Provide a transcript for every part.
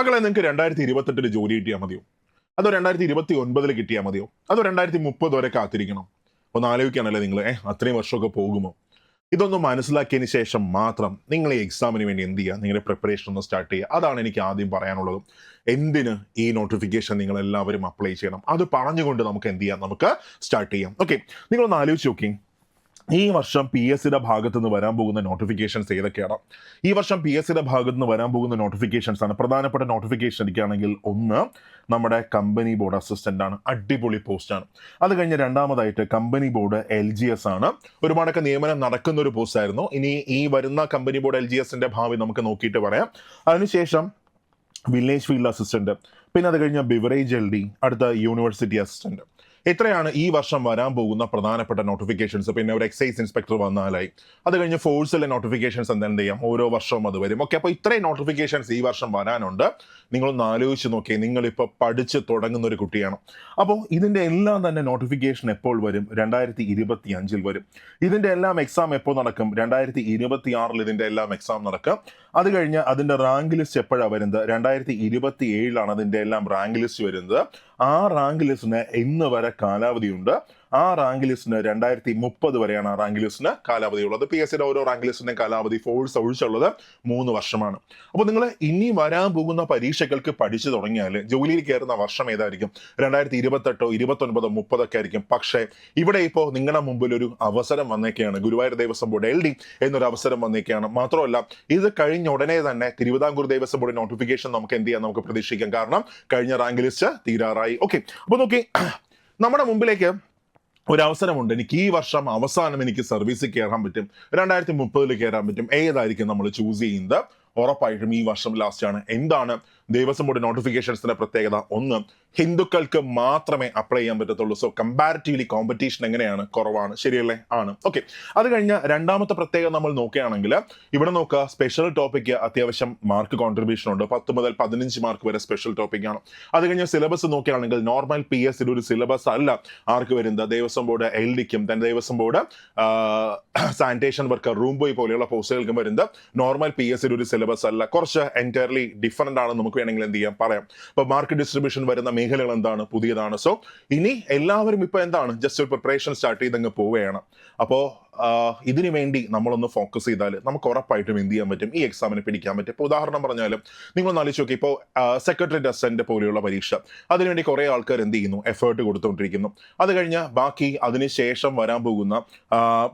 മക്കളെ നിങ്ങൾക്ക് രണ്ടായിരത്തി ഇരുപത്തെട്ടിൽ ജോലി കിട്ടിയാൽ മതിയോ? അതോ രണ്ടായിരത്തി ഇരുപത്തി ഒൻപതിൽ കിട്ടിയാൽ മതിയോ? അതോ രണ്ടായിരത്തി മുപ്പത് വരെ കാത്തിരിക്കണം? ഒന്ന് ആലോചിക്കുകയാണല്ലേ നിങ്ങൾ ഏഹ് അത്രയും വർഷമൊക്കെ പോകുമോ? ഇതൊന്ന് മനസ്സിലാക്കിയതിന് ശേഷം മാത്രം നിങ്ങൾ ഈ എക്സാമിന് വേണ്ടി എന്ത് ചെയ്യുക? നിങ്ങളുടെ പ്രിപ്പറേഷൻ ഒന്ന് സ്റ്റാർട്ട് ചെയ്യുക. അതാണ് എനിക്ക് ആദ്യം പറയാനുള്ളത്. എന്തിന് ഈ നോട്ടിഫിക്കേഷൻ നിങ്ങൾ എല്ലാവരും അപ്ലൈ ചെയ്യണം? അത് പറഞ്ഞുകൊണ്ട് നമുക്ക് എന്ത് ചെയ്യാം? നമുക്ക് സ്റ്റാർട്ട് ചെയ്യാം. ഓക്കെ നിങ്ങളൊന്ന് ആലോചിച്ച് നോക്കി ഈ വർഷം പി എസ് സിയുടെ ഭാഗത്ത് നിന്ന് വരാൻ പോകുന്ന നോട്ടിഫിക്കേഷൻസ് ഏതൊക്കെയാണ്? ഈ വർഷം പി എസ് സിയുടെ ഭാഗത്ത് നിന്ന് വരാൻ പോകുന്ന നോട്ടിഫിക്കേഷൻസ് ആണ്. പ്രധാനപ്പെട്ട നോട്ടിഫിക്കേഷൻ എടുക്കുകയാണെങ്കിൽ ഒന്ന് നമ്മുടെ കമ്പനി ബോർഡ് അസിസ്റ്റന്റ് ആണ്. അടിപൊളി പോസ്റ്റ് ആണ്. അത് കഴിഞ്ഞ് രണ്ടാമതായിട്ട് company board L G S ആണ്. ഒരുപാടൊക്കെ നിയമനം നടക്കുന്ന ഒരു പോസ്റ്റ് ആയിരുന്നു. ഇനി ഈ വരുന്ന കമ്പനി ബോർഡ് എൽ ജി എസിന്റെ ഭാവി നമുക്ക് നോക്കിയിട്ട് പറയാം. അതിനുശേഷം വില്ലേജ് ഫീൽഡ് അസിസ്റ്റന്റ് പിന്നെ അത് കഴിഞ്ഞ ബിവറേജ് എൽ ഡി അടുത്ത യൂണിവേഴ്സിറ്റി അസിസ്റ്റന്റ് ഇത്രയാണ് ഈ വർഷം വരാൻ പോകുന്ന പ്രധാനപ്പെട്ട നോട്ടിഫിക്കേഷൻസ് പിന്നെ ഒരു എക്സൈസ് ഇൻസ്പെക്ടർ വന്നാലായി. അത് കഴിഞ്ഞ് ഫോഴ്സിലെ നോട്ടിഫിക്കേഷൻസ് എന്തെന്ത് ചെയ്യാം? ഓരോ വർഷവും അത് വരും. ഓക്കെ അപ്പോൾ ഇത്രയും നോട്ടിഫിക്കേഷൻസ് ഈ വർഷം വരാനുണ്ട്. നിങ്ങളൊന്ന് ആലോചിച്ച് നോക്കി നിങ്ങളിപ്പോൾ പഠിച്ച് തുടങ്ങുന്ന ഒരു കുട്ടിയാണ്. അപ്പോൾ ഇതിന്റെ എല്ലാം തന്നെ നോട്ടിഫിക്കേഷൻ എപ്പോൾ വരും? രണ്ടായിരത്തി ഇരുപത്തി അഞ്ചിൽ വരും. ഇതിന്റെ എല്ലാം എക്സാം എപ്പോൾ നടക്കും? രണ്ടായിരത്തി ഇരുപത്തി ആറിൽ ഇതിന്റെ എല്ലാം എക്സാം നടക്കും. അത് കഴിഞ്ഞ് അതിന്റെ റാങ്ക് ലിസ്റ്റ് എപ്പോഴാണ് വരുന്നത്? രണ്ടായിരത്തി ഇരുപത്തി ഏഴിലാണ് അതിന്റെ എല്ലാം റാങ്ക് ലിസ്റ്റ് വരുന്നത്. ആ റാങ്ക് ലിസ്റ്റിന് ഇന്ന് വരെ കാലാവധിയുണ്ട്. ആ റാങ്ക് ലിസ്റ്റിന് രണ്ടായിരത്തി മുപ്പത് വരെയാണ് ആ റാങ്ക് ലിസ്റ്റിന് കാലാവധി ഉള്ളത് പി എസ് സിയുടെ ഓരോ റാങ്ക് ലിസ്റ്റിന്റെ കാലാവധി ഫോഴ്സ് ഒഴിച്ചുള്ളത് മൂന്ന് വർഷമാണ്. അപ്പോൾ നിങ്ങൾ ഇനി വരാൻ പോകുന്ന പരീക്ഷകൾക്ക് പഠിച്ചു തുടങ്ങിയാൽ ജോലിയിൽ കയറുന്ന വർഷം ഏതായിരിക്കും? രണ്ടായിരത്തി ഇരുപത്തെട്ടോ ഇരുപത്തൊൻപതോ മുപ്പതൊക്കെ ആയിരിക്കും. പക്ഷേ ഇവിടെ ഇപ്പോൾ നിങ്ങളുടെ മുമ്പിൽ ഒരു അവസരം വന്നേക്കെയാണ് Guruvayur Devaswom board L D എന്നൊരു അവസരം വന്നേക്കെയാണ് മാത്രമല്ല ഇത് കഴിഞ്ഞ ഉടനെ തന്നെ തിരുവിതാംകൂർ ദേവസ്വം ബോർഡ് നോട്ടിഫിക്കേഷൻ നമുക്ക് എന്ത് ചെയ്യാം? നമുക്ക് പ്രതീക്ഷിക്കാം. കാരണം കഴിഞ്ഞ റാങ്ക് ലിസ്റ്റ് തീരാറായി. ഓക്കെ അപ്പോൾ നോക്കി നമ്മുടെ മുമ്പിലേക്ക് ഒരു അവസരമുണ്ട് എനിക്ക് ഈ വർഷം അവസാനം എനിക്ക് സർവീസിൽ കയറാൻ പറ്റും. രണ്ടായിരത്തി മുപ്പതിൽ കയറാൻ പറ്റും. ഏതായിരിക്കും നമ്മൾ ചൂസ് ചെയ്യുന്നത്? ഉറപ്പായിട്ടും ഈ വർഷം ലാസ്റ്റ് ആണ്. എന്താണ് ദേവസ്വം ബോർഡ് നോട്ടിഫിക്കേഷൻസിന്റെ പ്രത്യേകത ഒന്ന് ഹിന്ദുക്കൾക്ക് മാത്രമേ അപ്ലൈ ചെയ്യാൻ പറ്റത്തുള്ളൂ. സോ കമ്പാരിറ്റീവ്ലി കോമ്പറ്റീഷൻ എങ്ങനെയാണ്? കുറവാണ്. ശരിയല്ലേ? ആണ്. ഓക്കെ അത് കഴിഞ്ഞ രണ്ടാമത്തെ പ്രത്യേകത നമ്മൾ നോക്കുകയാണെങ്കിൽ ഇവിടെ നോക്കുക സ്പെഷ്യൽ ടോപ്പിക് അത്യാവശ്യം മാർക്ക് കോൺട്രിബ്യൂഷൻ ഉണ്ട്. പത്ത് മുതൽ പതിനഞ്ച് മാർക്ക് വരെ സ്പെഷ്യൽ ടോപ്പിക് ആണ്. അത് കഴിഞ്ഞ സിലബസ് നോക്കുകയാണെങ്കിൽ നോർമൽ പി എസ് ഒരു സിലബസ് അല്ല ആർക്ക് വരുന്നത്? ദേവസ്വം ബോർഡ് എൽ ഡിക്കും തന്നെ Devaswom board sanitation worker room boy പോലെയുള്ള പോസ്റ്റുകൾക്കും വരുന്നത്. നോർമൽ പി എസ് ഒരു സിലബസ് അല്ല. കുറച്ച് എന്റയർലി ഡിഫറന്റ് ആണെന്ന് നമുക്ക് വേണമെങ്കിൽ എന്ത് ചെയ്യാം? പറയാം. അപ്പോൾ മാർക്കറ്റ് ഡിസ്ട്രിബ്യൂഷൻ വരുന്ന മേഖലകൾ എന്താണ്? പുതിയതാണ്. സോ ഇനി എല്ലാവരും ഇപ്പോൾ എന്താണ്? ജസ്റ്റ് ഒരു പ്രിപ്പറേഷൻ സ്റ്റാർട്ട് ചെയ്തങ്ങ് പോവുകയാണ്. അപ്പോൾ ഇതിനു വേണ്ടി നമ്മളൊന്ന് ഫോക്കസ് ചെയ്താൽ നമുക്ക് ഉറപ്പായിട്ടും എന്ത് ചെയ്യാൻ പറ്റും? ഈ എക്സാമിനെ പിടിക്കാൻ പറ്റും. ഇപ്പോൾ ഉദാഹരണം പറഞ്ഞാലും നിങ്ങൾ നാലിച്ച് നോക്കി. ഇപ്പോൾ സെക്രട്ടറി അസന്റ് പോലെയുള്ള പരീക്ഷ. അതിനുവേണ്ടി കുറേ ആൾക്കാർ എന്ത് ചെയ്യുന്നു? എഫേർട്ട് കൊടുത്തുകൊണ്ടിരിക്കുന്നു അത് കഴിഞ്ഞ് ബാക്കി അതിനുശേഷം വരാൻ പോകുന്ന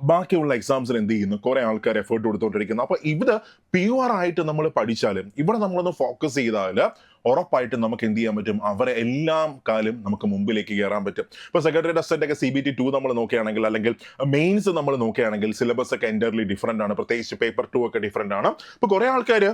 ബാക്കിയുള്ള എക്സാംസിൽ എന്ത് ചെയ്യുന്നു? കുറേ ആൾക്കാർ എഫേർട്ട് കൊടുത്തുകൊണ്ടിരിക്കുന്നു അപ്പോൾ ഇവിടെ പ്യുവർ ആയിട്ട് നമ്മൾ പഠിച്ചാൽ ഇവിടെ നമ്മളൊന്ന് ഫോക്കസ് ചെയ്താൽ ഉറപ്പായിട്ടും നമുക്ക് എന്ത് ചെയ്യാൻ പറ്റും? അവരെ എല്ലാം കാലം നമുക്ക് മുമ്പിലേക്ക് കയറാൻ പറ്റും. ഇപ്പോൾ സെക്രട്ടറി അസിസ്റ്റന്റ് ഒക്കെ സി ബി ടി ടു നമ്മൾ നോക്കുകയാണെങ്കിൽ അല്ലെങ്കിൽ മെയിൻസ് നമ്മൾ നോക്കുകയാണെങ്കിൽ സിലബസ് ഒക്കെ എന്റർലി ഡിഫറെന്റ് ആണ്. പ്രത്യേകിച്ച് പേപ്പർ ടു ഒക്കെ ഡിഫറെന്റ് ആണ്. ഇപ്പോൾ കുറേ ആൾക്കാർ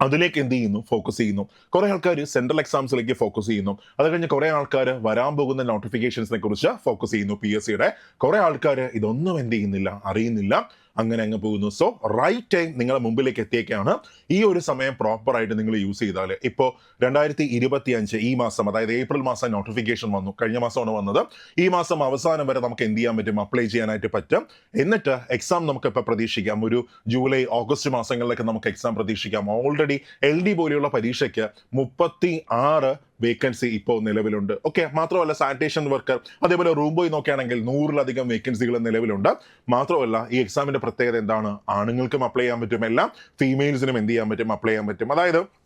അതിലേക്ക് എന്ത് ചെയ്യുന്നു? ഫോക്കസ് ചെയ്യുന്നു. കുറേ ആൾക്കാർ സെൻട്രൽ എക്സാംസിലേക്ക് ഫോക്കസ് ചെയ്യുന്നു. അത് കഴിഞ്ഞ് കുറേ ആൾക്കാർ വരാൻ പോകുന്ന നോട്ടിഫിക്കേഷൻസിനെ കുറിച്ച് ഫോക്കസ് ചെയ്യുന്നു പി എസ് സിയുടെ കുറേ ആൾക്കാർ ഇതൊന്നും എന്ത് ചെയ്യുന്നില്ല അറിയുന്നില്ല. അങ്ങനെ അങ്ങ് പോകുന്നു. സോ റൈറ്റ് ടൈം നിങ്ങളുടെ മുമ്പിലേക്ക് എത്തിയേക്കാണ്. ഈ ഒരു സമയം പ്രോപ്പറായിട്ട് നിങ്ങൾ യൂസ് ചെയ്താൽ ഇപ്പോൾ രണ്ടായിരത്തി ഇരുപത്തി അഞ്ച് ഈ മാസം അതായത് ഏപ്രിൽ മാസം നോട്ടിഫിക്കേഷൻ വന്നു. കഴിഞ്ഞ മാസമാണ് വന്നത്. ഈ മാസം അവസാനം വരെ നമുക്ക് എന്ത് ചെയ്യാൻ പറ്റും? അപ്ലൈ ചെയ്യാനായിട്ട് പറ്റും. എന്നിട്ട് എക്സാം നമുക്ക് ഇപ്പോൾ പ്രതീക്ഷിക്കാം. ഒരു ജൂലൈ ഓഗസ്റ്റ് മാസങ്ങളിലൊക്കെ നമുക്ക് എക്സാം പ്രതീക്ഷിക്കാം. ഓൾറെഡി എൽ ഡി പോലെയുള്ള പരീക്ഷയ്ക്ക് മുപ്പത്തി ആറ് വേക്കൻസി ഇപ്പോൾ നിലവിലുണ്ട്. ഓക്കെ മാത്രമല്ല സാനിറ്റേഷൻ വർക്കർ അതേപോലെ റൂം ബോയ് നോക്കുകയാണെങ്കിൽ നൂറിലധികം വേക്കൻസികൾ നിലവിലുണ്ട്. മാത്രമല്ല ഈ എക്സാമിന്റെ പ്രത്യേകത എന്താണ്? ആണുങ്ങൾക്കും അപ്ലൈ ചെയ്യാൻ പറ്റും. എല്ലാം ഫീമെയിൽസിനും എന്ത് ചെയ്യാൻ പറ്റും? അപ്ലൈ ചെയ്യാൻ പറ്റും. അതായത്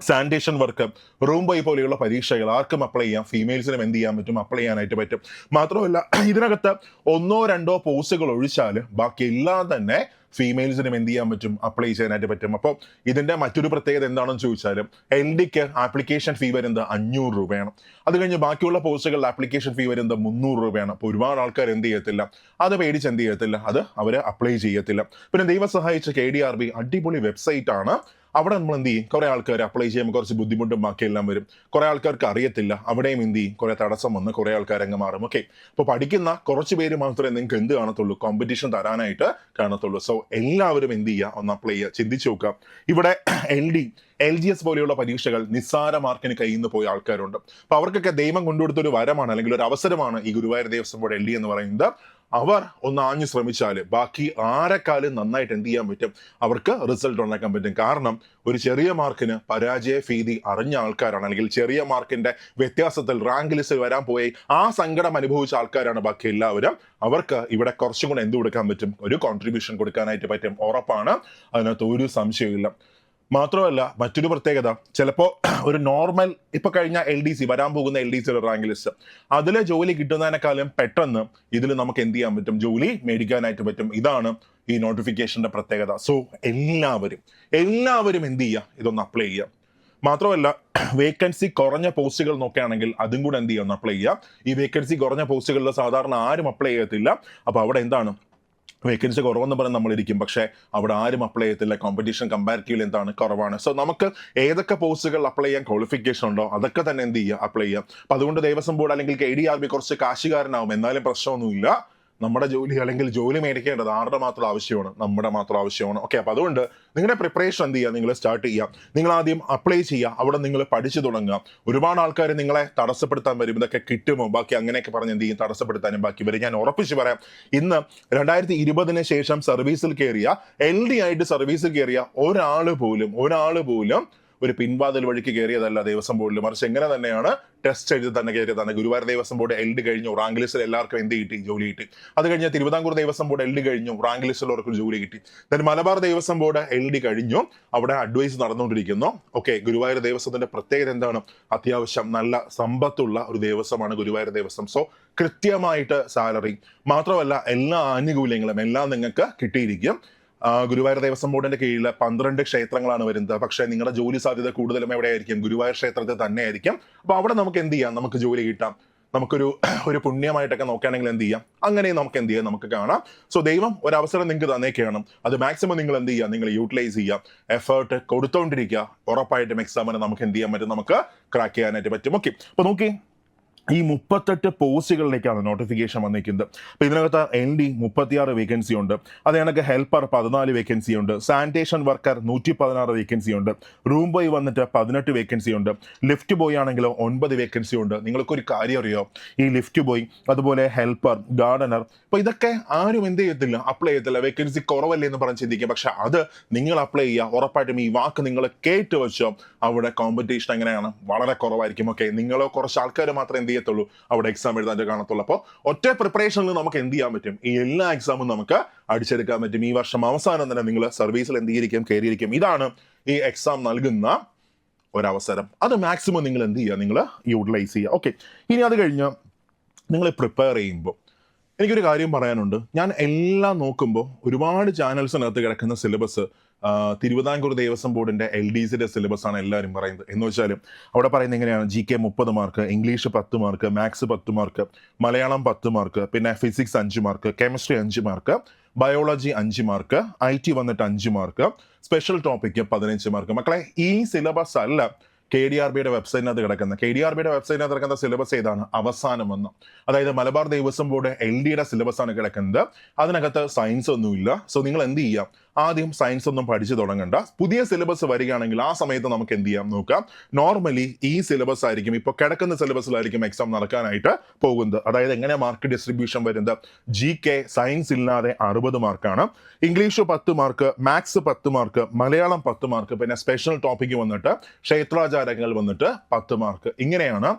സാനിറ്റേഷൻ വർക്ക് റൂം ബോയ് പോലെയുള്ള പരീക്ഷകൾ ആർക്കും അപ്ലൈ ചെയ്യാം. ഫീമെയിൽസിനും എന്ത് ചെയ്യാൻ പറ്റും? അപ്ലൈ ചെയ്യാനായിട്ട് പറ്റും. മാത്രമല്ല ഇതിനകത്ത് ഒന്നോ രണ്ടോ പോസ്റ്റുകൾ ഒഴിച്ചാൽ ബാക്കി എല്ലാം തന്നെ ഫീമെയിൽസിനും എന്ത് ചെയ്യാൻ പറ്റും? അപ്ലൈ ചെയ്യാനായിട്ട് പറ്റും. അപ്പോൾ ഇതിന്റെ മറ്റൊരു പ്രത്യേകത എന്താണെന്ന് ചോദിച്ചാലും എൽ ഡിക്ക് ആപ്ലിക്കേഷൻ ഫീ വരുന്നത് അഞ്ഞൂറ് രൂപയാണ്. അത് കഴിഞ്ഞ് ബാക്കിയുള്ള പോസ്റ്റുകളിൽ ആപ്ലിക്കേഷൻ ഫീ വരുന്നത് മുന്നൂറ് രൂപയാണ്. അപ്പോൾ ഒരുപാട് ആൾക്കാർ എന്ത് ചെയ്യത്തില്ല? അത് പേടിച്ച് എന്ത് ചെയ്യത്തില്ല? അത് അവർ അപ്ലൈ ചെയ്യത്തില്ല. പിന്നെ ദൈവം സഹായിച്ച കെ ഡി ആർ ബി അടിപൊളി വെബ്സൈറ്റ് ആണ്. അവിടെ നമ്മൾ എന്ത് ചെയ്യും? കുറേ ആൾക്കാർ അപ്ലൈ ചെയ്യുമ്പോൾ കുറച്ച് ബുദ്ധിമുട്ടും ബാക്കിയെല്ലാം വരും. കുറേ ആൾക്കാർക്ക് അറിയത്തില്ല. അവിടെയും എന്ത് ചെയ്യും? കുറേ തടസ്സം വന്ന് കുറേ ആൾക്കാർ അങ്ങ് മാറും. ഓക്കെ അപ്പോൾ പഠിക്കുന്ന കുറച്ച് പേര് മാത്രമേ നിങ്ങൾക്ക് എന്ത് കാണത്തുള്ളൂ? കോമ്പറ്റീഷൻ തരാനായിട്ട് കാണത്തുള്ളൂ. സോ എല്ലാവരും എന്ത് ചെയ്യുക ഒന്ന് അപ്ലൈ ചെയ്യുക ചിന്തിച്ച് നോക്കുക ഇവിടെ L D L G S പോലെയുള്ള പരീക്ഷകൾ നിസ്സാര മാർക്കിന് കയ്യിൽ പോയ ആൾക്കാരുണ്ട്. അപ്പോൾ അവർക്കൊക്കെ ദൈവം കൊണ്ടുകൊടുത്ത ഒരു വരമാണ് അല്ലെങ്കിൽ ഒരു അവസരമാണ് ഈ Guruvayur Devaswom board L D എന്ന് പറയുന്നത്. അവർ ഒന്ന് ആഞ്ഞു ശ്രമിച്ചാൽ ബാക്കി ആരെക്കാലും നന്നായിട്ട് എന്ത് ചെയ്യാൻ പറ്റും? അവർക്ക് റിസൾട്ട് ഉണ്ടാക്കാൻ പറ്റും. കാരണം ഒരു ചെറിയ മാർക്കിന് പരാജയ ഭീതി അറിഞ്ഞ ആൾക്കാരാണ്. അല്ലെങ്കിൽ ചെറിയ മാർക്കിന്റെ വ്യത്യാസത്തിൽ റാങ്ക് ലിസ്റ്റിൽ വരാൻ പോയി ആ സങ്കടം അനുഭവിച്ച ആൾക്കാരാണ് ബാക്കി എല്ലാവരും. അവർക്ക് ഇവിടെ കുറച്ചും കൂടെ എന്ത് കൊടുക്കാൻ പറ്റും? ഒരു കോൺട്രിബ്യൂഷൻ കൊടുക്കാനായിട്ട് പറ്റും. ഉറപ്പാണ്. അതിനകത്ത് ഒരു സംശയമില്ല മാത്രമല്ല മറ്റൊരു പ്രത്യേകത. ചിലപ്പോൾ ഒരു നോർമൽ ഇപ്പൊ കഴിഞ്ഞ എൽ ഡി സി വരാൻ പോകുന്ന എൽ ഡി സിയുടെ റാങ്ക് ലിസ്റ്റ് അതിലെ ജോലി കിട്ടുന്നതിനേക്കാളും പെട്ടെന്ന് ഇതിൽ നമുക്ക് എന്ത് ചെയ്യാൻ പറ്റും? ജോലി മേടിക്കാനായിട്ട് പറ്റും. ഇതാണ് ഈ നോട്ടിഫിക്കേഷന്റെ പ്രത്യേകത. സോ എല്ലാവരും എല്ലാവരും എന്ത് ചെയ്യുക? ഇതൊന്ന് അപ്ലൈ ചെയ്യുക. മാത്രമല്ല വേക്കൻസി കുറഞ്ഞ പോസ്റ്റുകൾ നോക്കുകയാണെങ്കിൽ അതും കൂടെ എന്ത് ചെയ്യുക? ഒന്ന് അപ്ലൈ ചെയ്യുക. ഈ വേക്കൻസി കുറഞ്ഞ പോസ്റ്റുകളിൽ സാധാരണ ആരും അപ്ലൈ ചെയ്യത്തില്ല. അപ്പോൾ അവിടെ എന്താണ്? വേക്കൻസി കുറവെന്ന് പറഞ്ഞ് നമ്മളിരിക്കും. പക്ഷേ അവിടെ ആരും അപ്ലൈ ചെയ്യത്തില്ല. കോമ്പറ്റീഷൻ കമ്പാരിറ്റീവ്ലി എന്താണ്? കുറവാണ്. സോ നമുക്ക് ഏതൊക്കെ പോസ്റ്റുകൾ അപ്ലൈ ചെയ്യാൻ ക്വാളിഫിക്കേഷൻ ഉണ്ടോ അതൊക്കെ തന്നെ എന്ത് ചെയ്യുക? അപ്ലൈ ചെയ്യാം അപ്പൊ അതുകൊണ്ട് ദേവസ്വം ബോർഡ് അല്ലെങ്കിൽ കെ ഡി ആർ ബി കുറച്ച് കാശുകാരനാവും. എന്നാലും പ്രശ്നമൊന്നുമില്ല. നമ്മുടെ ജോലി അല്ലെങ്കിൽ ജോലി മേടിക്കേണ്ടത് ആരുടെ മാത്രം ആവശ്യമാണ്? നമ്മുടെ മാത്രം ആവശ്യമാണ്. ഓക്കെ അപ്പൊ അതുകൊണ്ട് നിങ്ങളുടെ പ്രിപ്പറേഷൻ എന്ത് ചെയ്യുക? നിങ്ങൾ സ്റ്റാർട്ട് ചെയ്യുക. നിങ്ങൾ ആദ്യം അപ്ലൈ ചെയ്യുക. അവിടെ നിങ്ങൾ പഠിച്ചു തുടങ്ങുക. ഒരുപാട് ആൾക്കാർ നിങ്ങളെ തടസ്സപ്പെടുത്താൻ വരും. ഇതൊക്കെ കിട്ടുമോ? ബാക്കി അങ്ങനെയൊക്കെ പറഞ്ഞ് എന്ത് ചെയ്യും? തടസ്സപ്പെടുത്താനും ബാക്കി വരും. ഞാൻ ഉറപ്പിച്ച് പറയാം. ഇന്ന് രണ്ടായിരത്തി ഇരുപതിന് ശേഷം സർവീസിൽ കയറിയ എൽ ഡി ആയിട്ട് സർവീസിൽ കയറിയ ഒരാൾ പോലും ഒരാൾ പോലും ഒരു പിൻവാതിൽ വഴിക്ക് കയറിയതല്ല ദേവസ്വം ബോർഡിൽ മറിച്ച് എങ്ങനെ തന്നെയാണ് ടെസ്റ്റ് എഴുതി തന്നെ കയറിയതാണ്. Guruvayur Devaswom board L D കഴിഞ്ഞു. റാങ്ക് ലിസ്റ്റിൽ എല്ലാവർക്കും എന്ത് കിട്ടി? ജോലി കിട്ടി. അത് കഴിഞ്ഞ് Travancore Devaswom board L D കഴിഞ്ഞു. റാങ്ക് ലിസ്റ്റിലുള്ളവർക്ക് ജോലി കിട്ടി. Then Malabar Devaswom board L D കഴിഞ്ഞു. അവിടെ അഡ്വൈസ് നടന്നുകൊണ്ടിരിക്കുന്നു. ഓക്കെ ഗുരുവായൂർ ദേവസ്വത്തിന്റെ പ്രത്യേകത എന്താണ്? അത്യാവശ്യം നല്ല സമ്പത്തുള്ള ഒരു ദേവസ്വമാണ് ഗുരുവായൂർ ദേവസ്വം. സോ കൃത്യമായിട്ട് സാലറി. മാത്രമല്ല എല്ലാ ആനുകൂല്യങ്ങളും എല്ലാം നിങ്ങൾക്ക് കിട്ടിയിരിക്കും. ഗുരുവായൂർ ദേവസ്വം ബോർഡിന്റെ കീഴിൽ പന്ത്രണ്ട് ക്ഷേത്രങ്ങളാണ് വരുന്നത്. പക്ഷേ നിങ്ങളുടെ ജോലി സാധ്യത കൂടുതലും എവിടെയായിരിക്കും? ഗുരുവായൂർ ക്ഷേത്രത്തിൽ തന്നെ ആയിരിക്കും അപ്പൊ അവിടെ നമുക്ക് എന്ത് ചെയ്യാം? നമുക്ക് ജോലി കിട്ടാം. നമുക്കൊരു ഒരു പുണ്യമായിട്ടൊക്കെ നോക്കുകയാണെങ്കിൽ എന്ത് ചെയ്യാം? അങ്ങനെ നമുക്ക് എന്ത് ചെയ്യാം? നമുക്ക് കാണാം. സോ ദൈവം ഒരു അവസരം നിങ്ങൾക്ക് തന്നേക്കാണ്. അത് മാക്സിമം നിങ്ങൾ എന്ത് ചെയ്യുക നിങ്ങൾ യൂട്ടിലൈസ് ചെയ്യുക എഫേർട്ട് കൊടുത്തോണ്ടിരിക്കുക. ഉറപ്പായിട്ടും എക്സാമിന് നമുക്ക് എന്ത് ചെയ്യാൻ പറ്റും? നമുക്ക് ക്രാക്ക് ചെയ്യാനായിട്ട് പറ്റും. ഓക്കെ അപ്പോൾ നോക്കി ഈ മുപ്പത്തെട്ട് പോസ്റ്റുകളിലേക്കാണ് നോട്ടിഫിക്കേഷൻ വന്നിരിക്കുന്നത്. അപ്പോൾ ഇതിനകത്ത് എൻ ഡി മുപ്പത്തിയാറ് വേക്കൻസി ഉണ്ട്. അത് കണക്ക് ഹെൽപ്പർ പതിനാല് വേക്കൻസി ഉണ്ട്. സാനിറ്റേഷൻ വർക്കർ നൂറ്റി പതിനാറ് വേക്കൻസി ഉണ്ട്. റൂം ബോയ് വന്നിട്ട് പതിനെട്ട് വേക്കൻസി ഉണ്ട്. ലിഫ്റ്റ് ബോയ് ആണെങ്കിലോ ഒൻപത് വേക്കൻസി ഉണ്ട്. നിങ്ങൾക്കൊരു കാര്യം അറിയോ? ഈ ലിഫ്റ്റ് ബോയ് അതുപോലെ ഹെൽപ്പർ ഗാർഡനർ അപ്പോൾ ഇതൊക്കെ ആരും എന്ത് ചെയ്യത്തില്ല. അപ്ലൈ ചെയ്യത്തില്ല. വേക്കൻസി കുറവല്ലേ എന്ന് പറഞ്ഞ് ചിന്തിക്കുക പക്ഷെ അത് നിങ്ങൾ അപ്ലൈ ചെയ്യുക. ഉറപ്പായിട്ടും ഈ വാക്ക് നിങ്ങൾ കേട്ട് വെച്ചോ. അവിടെ കോമ്പറ്റീഷൻ എങ്ങനെയാണ്? വളരെ കുറവായിരിക്കും. ഓക്കെ നിങ്ങളോ കുറച്ച് ആൾക്കാർ മാത്രം എന്ത് ചെയ്യത്തുള്ളൂ അവിടെ എക്സാം എഴുതാന്റെ കാണത്തുള്ളൂ. അപ്പോൾ ഒറ്റ പ്രിപ്പറേഷനിൽ നമുക്ക് എന്ത് ചെയ്യാൻ പറ്റും? ഈ എല്ലാ എക്സാമും നമുക്ക് അടിച്ചെടുക്കാൻ പറ്റും. ഈ വർഷം അവസാനം തന്നെ നിങ്ങൾ സർവീസിൽ എന്ത് ചെയ്തിരിക്കും? കയറിയിരിക്കും. ഇതാണ് ഈ എക്സാം നൽകുന്ന ഒരവസരം. അത് മാക്സിമം നിങ്ങൾ എന്ത് ചെയ്യുക? നിങ്ങൾ യൂട്ടിലൈസ് ചെയ്യുക. ഓക്കെ ഇനി അത് കഴിഞ്ഞ് നിങ്ങൾ പ്രിപ്പയർ ചെയ്യുമ്പോൾ എനിക്കൊരു കാര്യം പറയാനുണ്ട്. ഞാൻ എല്ലാം നോക്കുമ്പോൾ ഒരുപാട് ചാനൽസിനകത്ത് കിടക്കുന്ന സിലബസ് തിരുവിതാംകൂർ ദേവസ്വം ബോർഡിന്റെ എൽ ഡി സിയുടെ സിലബസ് ആണ് എല്ലാവരും പറയുന്നത്. എന്ന് വെച്ചാൽ അവിടെ പറയുന്നത് എങ്ങനെയാണ്? ജി കെ മുപ്പത് മാർക്ക് ഇംഗ്ലീഷ് പത്ത് മാർക്ക് മാത്സ് പത്ത് മാർക്ക് മലയാളം പത്ത് മാർക്ക് പിന്നെ ഫിസിക്സ് അഞ്ച് മാർക്ക് കെമിസ്ട്രി അഞ്ച് മാർക്ക് ബയോളജി അഞ്ച് മാർക്ക് ഐ ടി വന്നിട്ട് അഞ്ച് മാർക്ക് സ്പെഷ്യൽ ടോപ്പിക്ക് പതിനഞ്ച് മാർക്ക്. മക്കളെ ഈ സിലബസ് അല്ല കെ ഡി ആർ ബിയുടെ വെബ്സൈറ്റിനകത്ത് കിടക്കുന്ന കെ ഡി ആർ ബിയുടെ വെബ്സൈറ്റിനകത്ത് കിടക്കുന്ന സിലബസ് ഏതാണ്? അവസാനം വന്ന് അതായത് മലബാർ ദേവസ്വം ബോർഡ് എൽ ഡിയുടെ സിലബസ് ആണ് കിടക്കുന്നത്. അതിനകത്ത് സയൻസ് ഒന്നുമില്ല സോ നിങ്ങൾ എന്ത് ചെയ്യാം? ആദ്യം സയൻസ് ഒന്നും പഠിച്ചു തുടങ്ങണ്ട. പുതിയ സിലബസ് വരികയാണെങ്കിൽ ആ സമയത്ത് നമുക്ക് എന്ത് ചെയ്യാം നോക്കാം. നോർമലി ഈ സിലബസ് ആയിരിക്കും ഇപ്പോൾ കിടക്കുന്ന സിലബസിലായിരിക്കും എക്സാം നടക്കാനായിട്ട് പോകുന്നത്. അതായത് എങ്ങനെ മാർക്ക് ഡിസ്ട്രിബ്യൂഷൻ വരുന്നത്? ജി കെ സയൻസ് ഇല്ലാതെ അറുപത് മാർക്കാണ് ഇംഗ്ലീഷ് പത്ത് മാർക്ക് മാത്സ് പത്ത് മാർക്ക് മലയാളം പത്ത് മാർക്ക് പിന്നെ സ്പെഷ്യൽ ടോപ്പിക്ക് വന്നിട്ട് ക്ഷേത്രാചാരങ്ങൾ വന്നിട്ട് പത്ത് മാർക്ക് ഇങ്ങനെയാണ്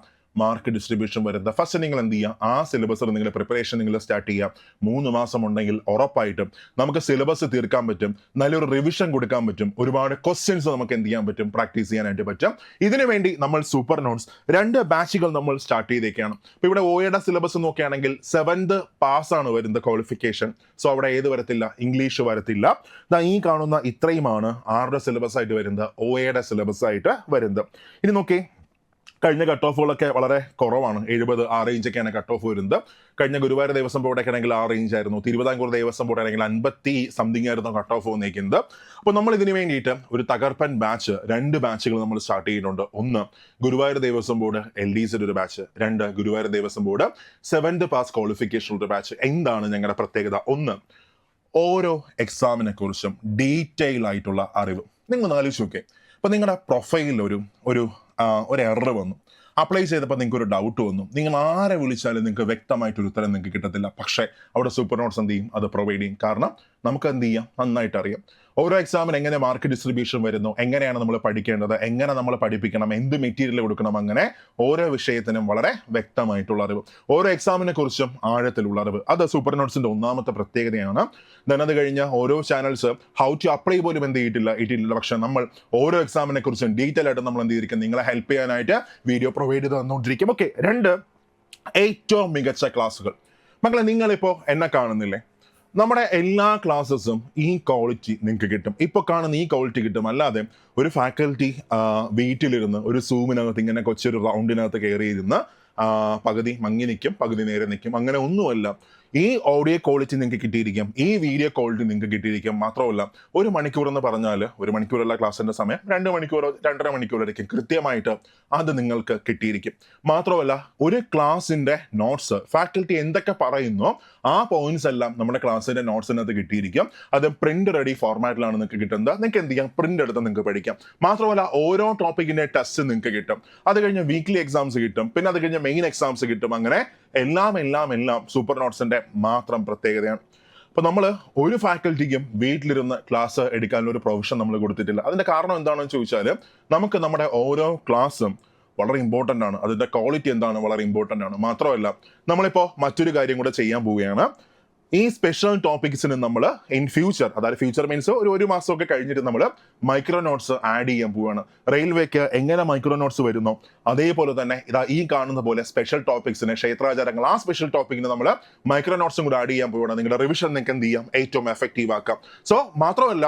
മാർക്ക് ഡിസ്ട്രിബ്യൂഷൻ വരുന്നത്. ഫസ്റ്റ് നിങ്ങൾ എന്ത് ചെയ്യുക ആ സിലബസിൽ നിങ്ങൾ പ്രിപ്പറേഷൻ നിങ്ങൾ സ്റ്റാർട്ട് ചെയ്യുക മൂന്ന് മാസം ഉണ്ടെങ്കിൽ ഉറപ്പായിട്ടും നമുക്ക് സിലബസ് തീർക്കാൻ പറ്റും. നല്ലൊരു റിവിഷൻ കൊടുക്കാൻ പറ്റും. ഒരുപാട് ക്വസ്റ്റ്യൻസ് നമുക്ക് എന്ത് ചെയ്യാൻ പറ്റും? പ്രാക്ടീസ് ചെയ്യാനായിട്ട് പറ്റും. ഇതിനു വേണ്ടി നമ്മൾ സൂപ്പർ നോട്ട്സ് രണ്ട് ബാച്ചുകൾ നമ്മൾ സ്റ്റാർട്ട് ചെയ്തേക്കാണ്. അപ്പോൾ ഇവിടെ ഒയുടെ സിലബസ് നോക്കുകയാണെങ്കിൽ സെവൻത് പാസ് ആണ് വരുന്നത് ക്വാളിഫിക്കേഷൻ സോ അവിടെ ഏത് വരത്തില്ല? ഇംഗ്ലീഷ് വരത്തില്ല. ഈ കാണുന്ന ഇത്രയുമാണ് ആറുടെ സിലബസ് ആയിട്ട് വരുന്നത്? ഒ എയുടെ സിലബസ് ആയിട്ട് വരുന്നത്. ഇനി നോക്കി കഴിഞ്ഞ കട്ട് ഓഫുകളൊക്കെ വളരെ കുറവാണ്. എഴുപത് ആ റേഞ്ചൊക്കെയാണ് കട്ട് ഓഫ് വരുന്നത്. കഴിഞ്ഞ ഗുരുവായൂർ ദേവസ്വം ബോർഡൊക്കെ ആണെങ്കിൽ ആ റേഞ്ച് ആയിരുന്നു. തിരുവിതാംകൂർ ദേവസ്വം ബോർഡ് ആണെങ്കിൽ അൻപത്തി സംതിങ് ആയിരുന്നു കട്ട് ഓഫ് വന്നിരിക്കുന്നത് അപ്പോൾ നമ്മൾ ഇതിനു വേണ്ടിയിട്ട് ഒരു തകർപ്പൻ ബാച്ച് രണ്ട് ബാച്ചുകൾ നമ്മൾ സ്റ്റാർട്ട് ചെയ്യുന്നുണ്ട് ഒന്ന് Guruvayur Devaswom board L D സിയുടെ ഒരു ബാച്ച് രണ്ട് Guruvayur Devaswom board seventh pass qualification ഒരു ബാച്ച് എന്താണ് ഞങ്ങളുടെ പ്രത്യേകത? ഒന്ന് ഓരോ എക്സാമിനെ കുറിച്ചും ഡീറ്റെയിൽ ആയിട്ടുള്ള അറിവ്. നിങ്ങൾ ആലോചിച്ച് നോക്കേ അപ്പോൾ നിങ്ങളുടെ പ്രൊഫൈലിൽ ഒരു ഒരു ഒരു എറർ വന്നു. അപ്ലൈ ചെയ്തപ്പോൾ നിങ്ങൾക്ക് ഒരു ഡൗട്ട് വന്നു. നിങ്ങൾ ആരെ വിളിച്ചാലും നിങ്ങൾക്ക് വ്യക്തമായിട്ടൊരു ഉത്തരം നിങ്ങൾക്ക് കിട്ടത്തില്ല. പക്ഷേ അവിടെ സൂപ്പർ നോട്ട്സ് എന്ത് ചെയ്യും? അത് പ്രൊവൈഡ് ചെയ്യും. കാരണം നമുക്ക് എന്ത് ചെയ്യാം? നന്നായിട്ട് അറിയാം ഓരോ എക്സാമിന് എങ്ങനെ മാർക്ക് ഡിസ്ട്രിബ്യൂഷൻ വരുന്നു? എങ്ങനെയാണ് നമ്മൾ പഠിക്കേണ്ടത്? എങ്ങനെ നമ്മൾ പഠിപ്പിക്കണം? എന്ത് മെറ്റീരിയൽ കൊടുക്കണം അങ്ങനെ ഓരോ വിഷയത്തിനും വളരെ വ്യക്തമായിട്ടുള്ള അറിവ്. ഓരോ എക്സാമിനെ കുറിച്ചും ആഴത്തിലുള്ള അറിവ്. അത് സൂപ്പർ നോട്ട്സിന്റെ ഒന്നാമത്തെ പ്രത്യേകതയാണ്. ദെൻ കഴിഞ്ഞ ഓരോ ചാനൽസ് ഹൗ ടു അപ്ലൈ പോലും എന്ത് ചെയ്തിട്ടില്ല ഇട്ടിട്ടില്ല. പക്ഷെ നമ്മൾ ഓരോ എക്സാമിനെ കുറിച്ചും ഡീറ്റെയിൽ ആയിട്ട് നമ്മൾ എന്ത് ചെയ്തിരിക്കും? നിങ്ങളെ ഹെൽപ്പ് ചെയ്യാനായിട്ട് വീഡിയോ പ്രൊവൈഡ് ചെയ്ത് തന്നുകൊണ്ടിരിക്കും ഓക്കെ രണ്ട് ഏറ്റവും മികച്ച ക്ലാസ്സുകൾ മക്കളെ നിങ്ങളിപ്പോൾ എന്നെ കാണുന്നില്ലേ? നമ്മുടെ എല്ലാ ക്ലാസ്സസും ഈ ക്വാളിറ്റി നിങ്ങൾക്ക് കിട്ടും. ഇപ്പോൾ കാണുന്ന ഈ ക്വാളിറ്റി കിട്ടും. അല്ലാതെ ഒരു ഫാക്കൽറ്റി വീട്ടിലിരുന്ന് ഒരു സൂമിനകത്ത് ഇങ്ങനെ കൊച്ചൊരു റൗണ്ടിനകത്ത് കയറി ഇരുന്ന് പകുതി മങ്ങി നിൽക്കും പകുതി നേരെ നിൽക്കും. അങ്ങനെ ഒന്നുമല്ല. ഈ ഓഡിയോ ക്വാളിറ്റി നിങ്ങൾക്ക് കിട്ടിയിരിക്കും ഈ വീഡിയോ ക്വാളിറ്റി നിങ്ങൾക്ക് കിട്ടിയിരിക്കും മാത്രമല്ല ഒരു മണിക്കൂർ എന്ന് പറഞ്ഞാൽ ഒരു മണിക്കൂറുള്ള ക്ലാസ്സിന്റെ സമയം രണ്ട് മണിക്കൂറോ രണ്ടര മണിക്കൂറായിരിക്കും കൃത്യമായിട്ട് അത് നിങ്ങൾക്ക് കിട്ടിയിരിക്കും. മാത്രമല്ല ഒരു ക്ലാസ്സിന്റെ നോട്ട്സ് ഫാക്കൽറ്റി എന്തൊക്കെ പറയുന്നോ ആ പോയിന്റ്സ് എല്ലാം നമ്മുടെ ക്ലാസ്സിന്റെ നോട്ട്സിനകത്ത് കിട്ടിയിരിക്കും. അത് പ്രിന്റ് റെഡി ഫോർമാറ്റിലാണ് നിങ്ങൾക്ക് കിട്ടുന്നത്. നിങ്ങൾക്ക് എന്ത് ചെയ്യാം? പ്രിന്റ് എടുത്ത് നിങ്ങൾക്ക് പഠിക്കാം. മാത്രമല്ല ഓരോ ടോപ്പിക്കിന്റെ ടെസ്റ്റ് നിങ്ങൾക്ക് കിട്ടും. അത് കഴിഞ്ഞ് വീക്ക്ലി എക്സാംസ് കിട്ടും. പിന്നെ അത് കഴിഞ്ഞ് മെയിൻ എക്സാംസ് കിട്ടും. അങ്ങനെ എല്ലാം എല്ലാം എല്ലാം സൂപ്പർ നോട്ട്സിന്റെ മാത്രം പ്രത്യേകതയാണ്. അപ്പോൾ നമ്മൾ ഒരു ഫാക്കൽറ്റിക്കും വീട്ടിലിരുന്ന് ക്ലാസ് എടുക്കാനുള്ള ഒരു പ്രൊഫഷൻ നമ്മൾ കൊടുത്തിട്ടില്ല. അതിന്റെ കാരണം എന്താണെന്ന് ചോദിച്ചാൽ നമുക്ക് നമ്മുടെ ഓരോ ക്ലാസ്സും വളരെ ഇമ്പോർട്ടന്റ് ആണ്. അതിന്റെ ക്വാളിറ്റി എന്താണ്? വളരെ ഇമ്പോർട്ടന്റ് ആണ്. മാത്രമല്ല നമ്മളിപ്പോൾ മറ്റൊരു കാര്യം കൂടെ ചെയ്യാൻ പോവുകയാണ്. ഈ സ്പെഷ്യൽ ടോപ്പിക്സിന് നമ്മൾ ഇൻ ഫ്യൂച്ചർ അതായത് ഫ്യൂച്ചർ മീൻസ് ഒരു ഒരു മാസമൊക്കെ കഴിഞ്ഞിട്ട് നമ്മൾ മൈക്രോ നോട്ട്സ് ആഡ് ചെയ്യാൻ പോവുകയാണ് റെയിൽവേക്ക് എങ്ങനെ മൈക്രോ നോട്ട്സ് വരുന്നു അതേപോലെ തന്നെ ഇതാ ഈ കാണുന്ന പോലെ സ്പെഷ്യൽ ടോപ്പിക്സിന് ക്ഷേത്രാചാരങ്ങൾ ആ സ്പെഷ്യൽ ടോപ്പിക്കിന് നമ്മൾ മൈക്രോ നോട്ട്സും കൂടെ ആഡ് ചെയ്യാൻ പോവുകയാണ് നിങ്ങളുടെ റിവിഷൻ നിങ്ങൾക്ക് എന്ത് ചെയ്യാം? ഏറ്റവും എഫക്റ്റീവ് ആക്കാം. സോ മാത്രമല്ല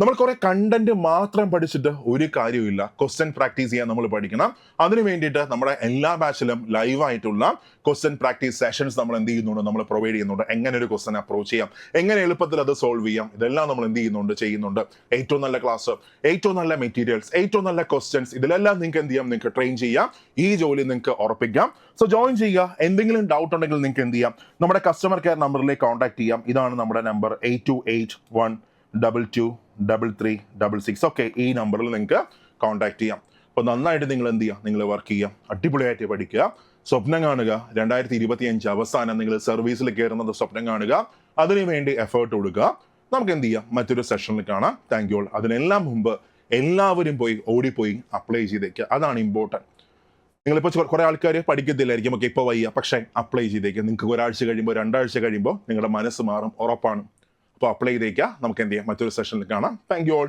നമ്മൾ കുറെ കണ്ടന്റ് മാത്രം പഠിച്ചിട്ട് ഒരു കാര്യമില്ല ക്വസ്റ്റ്യൻ പ്രാക്ടീസ് ചെയ്യാൻ നമ്മൾ പഠിക്കണം. അതിനു വേണ്ടിയിട്ട് നമ്മുടെ എല്ലാ ബാച്ചിലും ലൈവ് ആയിട്ടുള്ള ക്വസ്റ്റ്യൻ പ്രാക്ടീസ് സെഷൻസ് നമ്മൾ എന്ത് ചെയ്യുന്നുണ്ട്? നമ്മൾ പ്രൊവൈഡ് ചെയ്യുന്നുണ്ട്. എങ്ങനെ ഒരു ക്വസ്റ്റ്യൻ അപ്രോച്ച് ചെയ്യാം? എങ്ങനെ എളുപ്പത്തിൽ അത് സോൾവ് ചെയ്യാം? ഇതെല്ലാം നമ്മൾ എന്ത് ചെയ്യുന്നുണ്ട്? ചെയ്യുന്നുണ്ട്. ഏറ്റവും നല്ല ക്ലാസ് ഏറ്റവും നല്ല മെറ്റീരിയൽസ് ഏറ്റവും നല്ല ക്വസ്റ്റ്യൻസ് ഇതിലെല്ലാം നിങ്ങൾക്ക് എന്ത് ചെയ്യാം? നിങ്ങൾക്ക് ട്രെയിൻ ചെയ്യാം. ഈ ജോലി നിങ്ങൾക്ക് ഉറപ്പിക്കാം. സോ ജോയിൻ ചെയ്യുക. എന്തെങ്കിലും ഡൗട്ട് ഉണ്ടെങ്കിൽ നിങ്ങൾക്ക് എന്ത് ചെയ്യാം? നമ്മുടെ കസ്റ്റമർ കെയർ നമ്പറിലേക്ക് കോൺടാക്ട് ചെയ്യാം. ഇതാണ് നമ്മുടെ number eight two eight one double two double three double six ഒക്കെ ഈ നമ്പറിൽ നിങ്ങൾക്ക് കോൺടാക്ട് ചെയ്യാം. അപ്പോൾ നന്നായിട്ട് നിങ്ങൾ എന്ത് ചെയ്യുക? നിങ്ങൾ വർക്ക് ചെയ്യുക. അടിപൊളിയായിട്ട് പഠിക്കുക. സ്വപ്നം കാണുക. രണ്ടായിരത്തി ഇരുപത്തി അഞ്ച് അവസാനം നിങ്ങൾ സർവീസിൽ കയറുന്നത് സ്വപ്നം കാണുക. അതിനുവേണ്ടി എഫേർട്ട് കൊടുക്കുക. നമുക്ക് എന്ത് ചെയ്യാം? മറ്റൊരു സെഷനിൽ കാണാം. താങ്ക് യു അതിനെല്ലാം മുമ്പ് എല്ലാവരും പോയി ഓടിപ്പോയി അപ്ലൈ ചെയ്തേക്കുക. അതാണ് ഇമ്പോർട്ടന്റ് നിങ്ങളിപ്പോൾ കുറെ ആൾക്കാർ പഠിക്കത്തില്ലായിരിക്കും. ഒക്കെ ഇപ്പോൾ വയ്യ. പക്ഷേ അപ്ലൈ ചെയ്തേക്കുക. നിങ്ങൾക്ക് ഒരാഴ്ച കഴിയുമ്പോൾ രണ്ടാഴ്ച കഴിയുമ്പോൾ നിങ്ങളുടെ മനസ്സ് മാറും. ഉറപ്പാണ്. അപ്പോൾ അപ്ലൈ ചെയ്തേക്കുക നമുക്ക് എന്ത് ചെയ്യാം? മറ്റൊരു സെഷനിൽ കാണാം. Thank you all